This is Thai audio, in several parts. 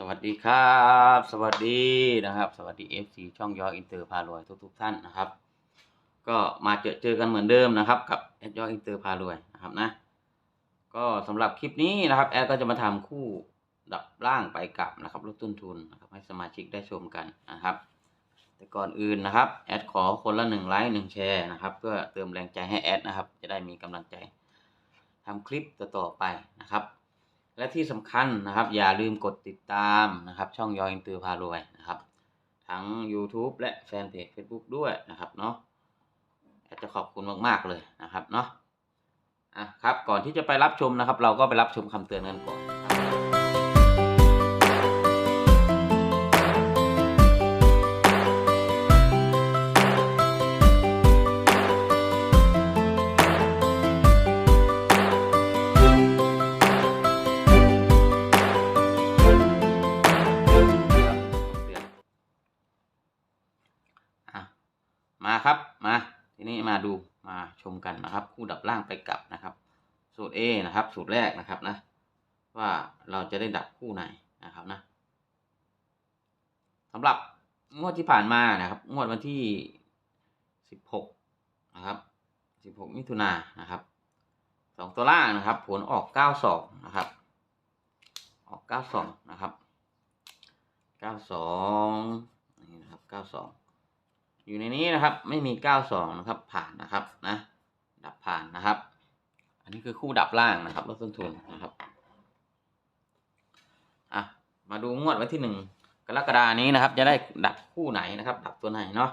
สวัสดีครับ สวัสดีนะครับ สวัสดี FC ช่องยออินเตอร์พารวยทุกทุกๆท่านนะครับ ก็มาเจอเจอกันเหมือนเดิมนะครับ กับแอดยออินเตอร์พารวยนะครับนะ ก็สำหรับคลิปนี้นะครับแอดก็จะมาทำคู่ดับล่างไปกลับนะครับลดต้นทุนนะครับให้สมาชิกได้ชมกันนะครับ แต่ก่อนอื่นนะครับแอดขอคนละหนึ่งไลค์หนึ่งแชร์นะครับเพื่อเติมแรงใจให้แอดนะครับ จะได้มีกำลังใจทำคลิปต่อๆไปนะครับ และที่สำคัญนะครับ อย่าลืมกดติดตามนะครับ ช่องยออินเตอร์พารวยนะครับ ทั้ง YouTube และแฟนเพจ Facebook ด้วยนะครับเนาะอยากจะขอบคุณมาก ๆ เลยนะครับเนาะอะครับก่อนที่จะไปรับชมนะครับ เราก็ไปรับชมคำเตือนกันก่อน มาดูมาชมกันนะครับ คู่ดับล่างไปกลับนะครับ สูตร A นะครับ สูตรแรกนะครับนะ ว่าเราจะได้ดับคู่ไหนนะครับนะสำหรับงวดที่ผ่านมานะครับ งวดวันที่สิบหกนะครับสิบหกมิถุนายนนะครับสองตัวล่างนะครับ ผลออกเก้าสองนะครับ ออกเก้าสองนะครับเก้าสองนี่นะครับเก้าส อยู่ในนี้นะครับ ไม่มีเก้าสองนะครับ ผ่านนะครับนะ ดับผ่านนะครับ อันนี้คือคู่ดับล่างนะครับลดต้นทุนนะครับอะมาดูงวดวันที่หนึ่งกรกฎานี้นะครับ จะได้ดับคู่ไหนนะครับ ดับตัวไหนเนาะ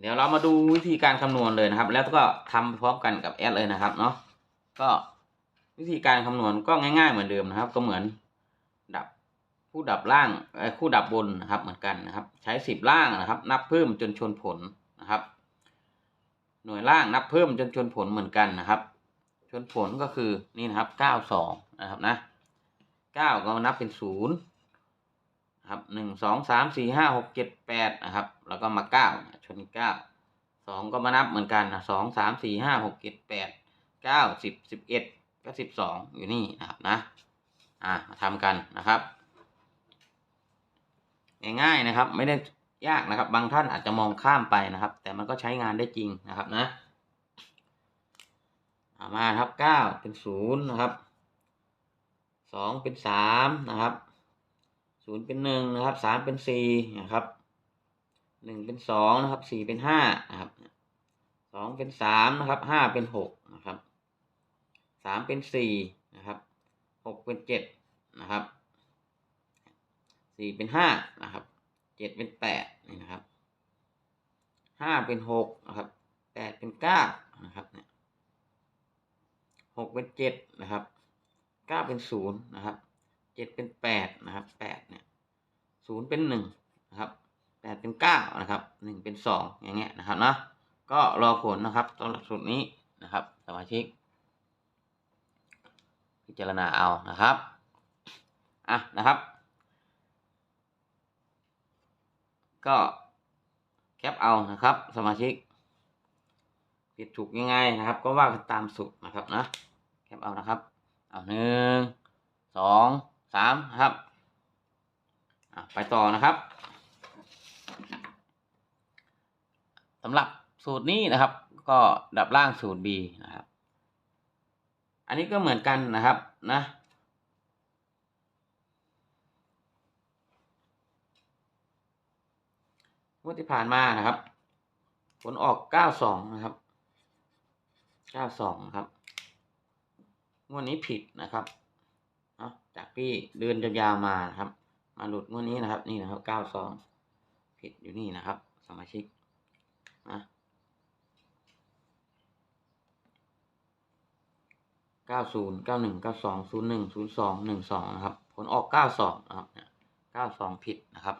เดี๋ยวเรามาดูวิธีการคำนวณเลยนะครับ แล้วก็ทำพร้อมกันกับแอดเลยนะครับเนาะก็วิธีการคำนวณก็ง่าย ๆเหมือนเดิมนะครับ ก็เหมือนดับ คู่ดับล่างคู่ดับบนนะครับเหมือนกันนะครับ ใช้สิบล่างนะครับ นับเพิ่มจนชนผลนะครับ หน่วยล่างนับเพิ่มจนชนผลเหมือนกันนะครับ ชนผลก็คือนี่นะครับเก้าสองนะครับนะเก้าก็นับเป็นศูนย์นะครับหนึ่งสองสามสี่ห้าหกเจ็ดแปดนะครับ แล้วก็มาเก้าชนเก้าสองก็มานับเหมือนกันนะสองสามสี่ห้าหกเจ็ดแปดเก้าสิบสิบเอ็ดก็สิบสองอยู่นี่นะครับนะ อ่ามาทำกันนะครับ ง่ายๆนะครับ ไม่ได้ยากนะครับ บางท่านอาจจะมองข้ามไปนะครับ แต่มันก็ใช้งานได้จริงนะครับนะามาครับเก้าเป็นศูนย์นะครับสองเป็นสามนะครับศูนย์เป็นหนึ่งนะครับสามเป็นสี่นะครับหนึ่งเป็นสองนะครับสี่เป็นห้านะครับสองเป็นสามนะครับห้าเป็นหกนะครับสามเป็นสี่นะครับหกเป็นเจ็ดนะครับ สี่เป็นห้านะครับเจ็ดเป็นแปดนี่นะครับห้าเป็นหกนะครับแปดเป็นเก้านะครับเนี่ยหกเป็นเจ็ดนะครับเก้าเป็นศูนย์นะครับเจ็ดเป็นแปดนะครับแปดเนี่ยศูนย์เป็นหนึ่งนะครับแปดเป็นเก้านะครับหนึ่งเป็นสองอย่างเงี้ยนะครับเนาะก็รอผลนะครับสำหรับสูตรนี้นะครับ สมาชิก พิจารณาเอานะครับอะนะครับ ก็แคปเอานะครับ สมาชิก ผิดถูกยังไงนะครับ ก็ว่ากันตามสูตรนะครับนะแคปเอานะครับเอาหนึ่งสองสามนะครับไปต่อนะครับสำหรับสูตรนี้นะครับ ก็ดับล่างสูตร B นะครับ อันนี้ก็เหมือนกันนะครับนะ ง วดที่ผ่านมานะครับ ผลออกเก้าสองนะครับเก้าสองครับงวดนี้ผิดนะครับจากที่เดินยาวๆมานะครับ มาหลุดงวดนี้นะครับ นี่นะครับเก้าสองผิดอยู่นี่นะครับ สมาชิกนะเก้าศูนย์เก้าหนึ่งเก้าสองศูนย์หนึ่งศูนย์สองหนึ่งสองนะครับ ผลออกเก้าสองนะครับเก้าสองผิดนะครับ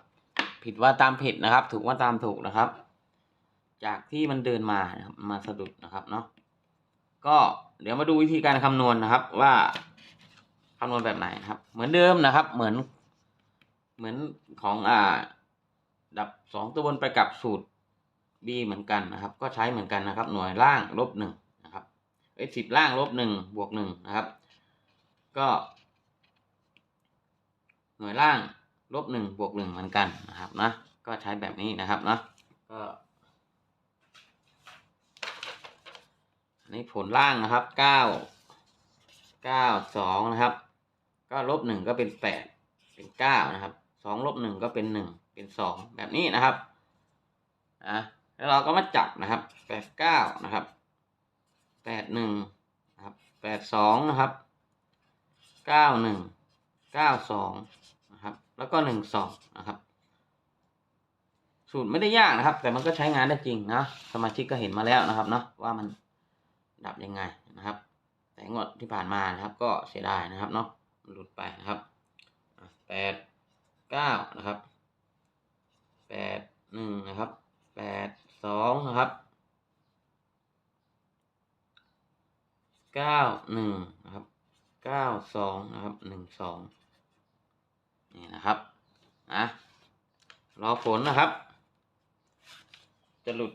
ผิดว่าตามผิดนะครับ ถูกว่าตามถูกนะครับ จากที่มันเดินมานะครับมาสะดุดนะครับเนาะก็เดี๋ยวมาดูวิธีการคำนวณนะครับว่าคำนวณแบบไหนนครับ เหมือนเดิมนะครับ เหมือน เหมือนของอ่า ดับสองตัวบนไปกับสูตร B เหมือนกันนะครับ ก็ใช้เหมือนกันนะครับ หน่วยล่างลบหนึ่งนะครับเอ้สิบล่างลบหนึ่งบวกหนึ่งนะครับ ก็ หน่วยล่าง ลบหนึ่งบวกหนึ่งเหมือนกันนะครับนะก็ใช้แบบนี้นะครับนะก็อันนี้ผลล่างนะครับเก้าเก้าสองนะครับ ก็ลบหนึ่งก็เป็นแปดเป็นเก้านะครับสองลบหนึ่งก็เป็นหนึ่งเป็นสองแบบนี้นะครับนะแล้วเราก็มาจับนะครับแปดเก้านะครับแปดหนึ่งนะครับแปดสองนะครับเก้าหนึ่งเก้าสอง แล้วก็หนึ่งสองนะครับ สูตรไม่ได้ยากนะครับ แต่มันก็ใช้งานได้จริงนะสมาชิกก็เห็นมาแล้วนะครับเนาะว่ามันดับยังไงนะครับ แต่งวดที่ผ่านมานะครับ ก็เสียดายนะครับเนาะหลุดไปนะครับแปดเก้านะครับแปดหนึ่งนะครับแปดสองนะครับเก้าหนึ่งนะครับเก้าสองนะครับหนึ่งสอง นี่นะครับนะรอผลนะครับ จะหลุด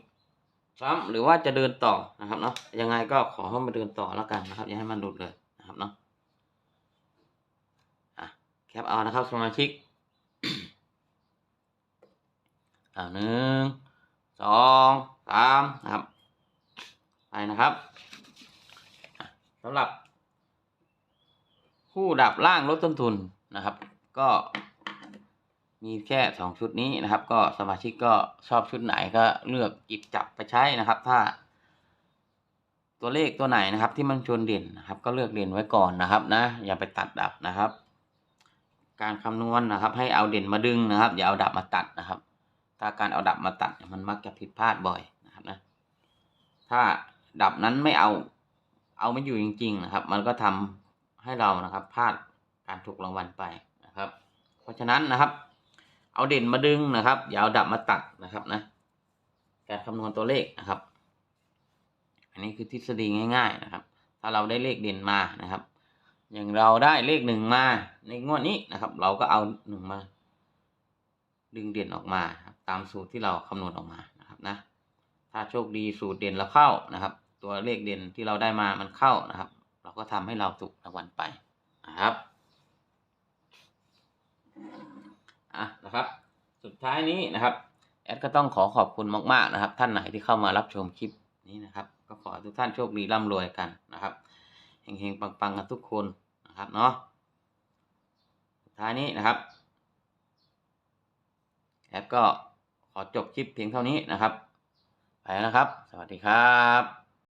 ซ้ำหรือว่าจะเดินต่อนะครับเนาะยังไงก็ขอให้มาเดินต่อแล้วกันนะครับ อย่าให้มันหลุดเลยนะครับเนาะอะแคปเอานะครับสมาชิกอ่าหนึ่งสองสามนะครับไปนะครับสำหรับ คู่ดับล่างลดต้นทุนนะครับ ก็มีแค่สองชุดนี้นะครับ ก็สมาชิกก็ชอบชุดไหนก็เลือกหยิบจับไปใช้นะครับ ถ้า ตัวเลขตัวไหนนะครับ ที่มันชนเด่นนะครับ ก็เลือกเด่นไว้ก่อนนะครับนะ อย่าไปตัดดับนะครับ การคำนวณนะครับ ให้เอาเด่นมาดึงนะครับ อย่าเอาดับมาตัดนะครับ ถ้าการเอาดับมาตัดมันมักจะผิดพลาดบ่อยนะครับนะ ถ้าดับนั้นไม่เอาเอาไม่อยู่จริง ๆ นะครับ มันก็ทำให้เรานะครับพลาดการถูกรางวัลไป นะครับ เพราะฉะนั้นนะครับ เอาเด่นมาดึงนะครับอย่าเอาดับมาตัดนะครับนะ การคำนวณตัวเลขนะครับ อันนี้คือทฤษฎีง่าย ๆนะครับ ถ้าเราได้เลขเด่นมานะครับ อย่างเราได้เลขหนึ่งมาในงวดนี้นะครับ เราก็เอาหนึ่งมา ดึงเด่นออกมาครับตามสูตรที่เราคำนวณออกมานะครับนะ ถ้าโชคดีสูตรเด่นเราเข้านะครับ ตัวเลขเด่นที่เราได้มามันเข้านะครับ เราก็ทำให้เราถูกรางวัลไปนะครับ อะ นะครับ สุดท้ายนี้นะครับแอดก็ต้องขอขอบคุณมากๆนะครับ ท่านไหนที่เข้ามารับชมคลิปนี้นะครับ ก็ขอทุกท่านโชคดีร่ำรวยกันนะครับเฮงๆปังๆกันทุกคนนะครับเนาะสุดท้ายนี้นะครับแอดก็ขอจบคลิปเพียงเท่านี้นะครับ ไปแล้วนะครับ สวัสดีครับ